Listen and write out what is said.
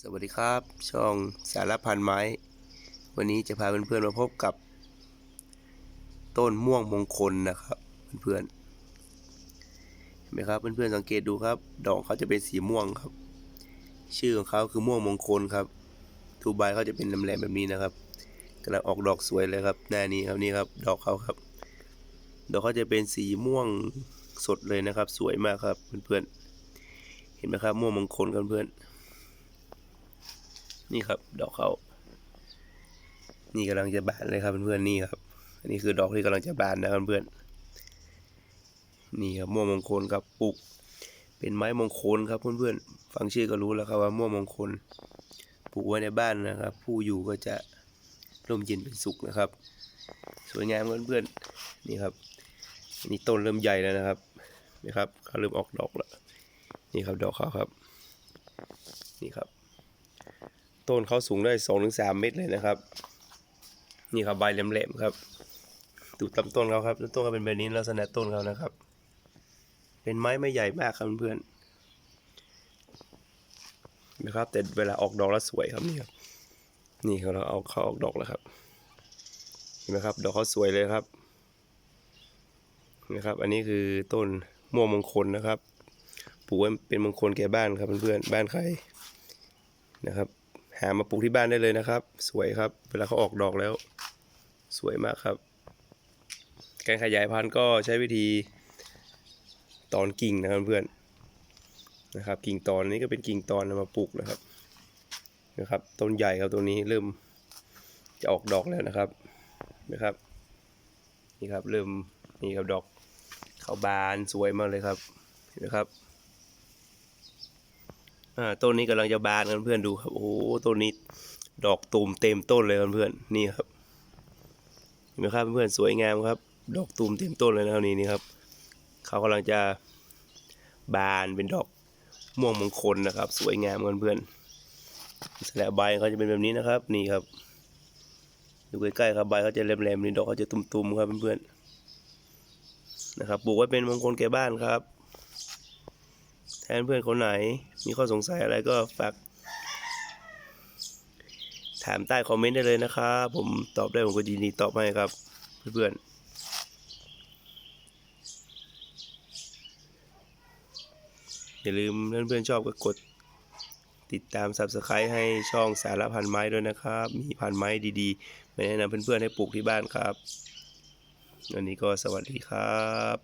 สวัสดีครับ ช่องสารพันไม้ วันนี้จะพาเพื่อนๆมาพบกับ ต้นม่วงมงคลนะครับ เพื่อนๆเห็นไหมครับเพื่อนๆสังเกตดูครับ ดอกเขาจะเป็นสีม่วงครับ ชื่อของเขาคือม่วงมงคลครับทูใบเขาจะเป็นแหลมๆแบบนี้นะครับกำลังออกดอกสวยเลยครับหน้านี้ครับนี่ครับ ดอกเขาครับ ดอกเขาจะเป็นสีม่วงสดเลยนะครับ สวยมากครับเพื่อนๆเห็นไหมครับม่วงมงคลครับเพื่อน นี่ครับ ดอกเขานี่กำลังจะบานเลยครับเพื่อนๆนี่ครับ อันนี้คือดอกที่กำลังจะบานนะเพื่อนๆนี่ครับม่วงมงคลครับปลูก เป็นไม้มงคลครับเพื่อนๆฟังชื่อก็รู้แล้วครับว่าม่วงมงคลปลูกไว้ในบ้านนะครับ ผู้อยู่ก็จะร่มเย็นเป็นสุขนะครับ สวยงามเพื่อนๆนี่ครับอันนี้ต้นเริ่มใหญ่แล้วนะครับนี่ครับเขาเริ่มออกดอกแล้วนี่ครับดอกเขาครับ นี่ครับ ต้นเขาสูงได้สองถึงสามเมตรเลยนะครับ นี่ครับใบแหลมๆครับดูลำต้นเขาครับลำต้นเขาเป็นแบบนี้ลักษณะต้นเขานะครับ เป็นไม้ไม่ใหญ่มากครับเพื่อนๆนะครับ แต่เวลาออกดอกแล้วสวยครับนี่ครับนี่เขาเราเอาเขาออกดอกแล้วครับเห็นไหมครับ ดอกเขาสวยเลยครับนะครับ อันนี้คือต้นม่วงมงคลนะครับปลูกเป็นมงคลแก่บ้านครับเพื่อนๆบ้านใครนะครับามาปลูกที่บ้านได้เลยนะครับ สวยครับ เวลาเขาออกดอกแล้ว สวยมากครับ การขยายพันธุ์ก็ใช้วิธีตอนกิ่งนะครับเพื่อนนะครับ กิ่งตอนนี้ก็เป็นกิ่งตอนเอามาปลูกนะครับนะครับ ต้นใหญ่ครับตัวนี้เริ่มจะออกดอกแล้วนะครับนะครับ นี่ครับเริ่มนี่ครับดอกเขาบานสวยมากเลยครับเห็นไหมครับ อ่าต้นนี้กำลังจะบานกันเพื่อนดูครับโอ้โหต้นนี้ดอกตูมเต็มต้นเลยเพื่อนๆนี่ครับเห็นไหมครับเพื่อนๆสวยงามครับ ดอกตูมเต็มต้นเลยนะครับนี่นี่ครับเขากำลังจะบานเป็นดอกม่วงมงคลนะครับ สวยงามเพื่อนๆแสลใบเขาจะเป็นแบบนี้นะครับ นี่ครับดูใกล้ๆครับใบเขาจะแหลมๆนี่ดอกเขาจะตุ่มๆครับเพื่อนๆนะครับปลูกไว้เป็นมงคลแก่บ้านครับ แทนเพื่อนคนไหน มีข้อสงสัยอะไรก็ฝาก ถามใต้คอมเมนต์ได้เลยนะครับผมตอบได้ผมก็ยินดีตอบให้ครับ เพื่อนๆอย่าลืมเพื่อนๆชอบก็กด ติดตาม Subscribe ให้ช่องสารพันไม้ด้วยนะครับ มีพันไม้ดีๆมาแนะนำเพื่อนๆให้ปลูกที่บ้านครับ วันนี้ก็สวัสดีครับ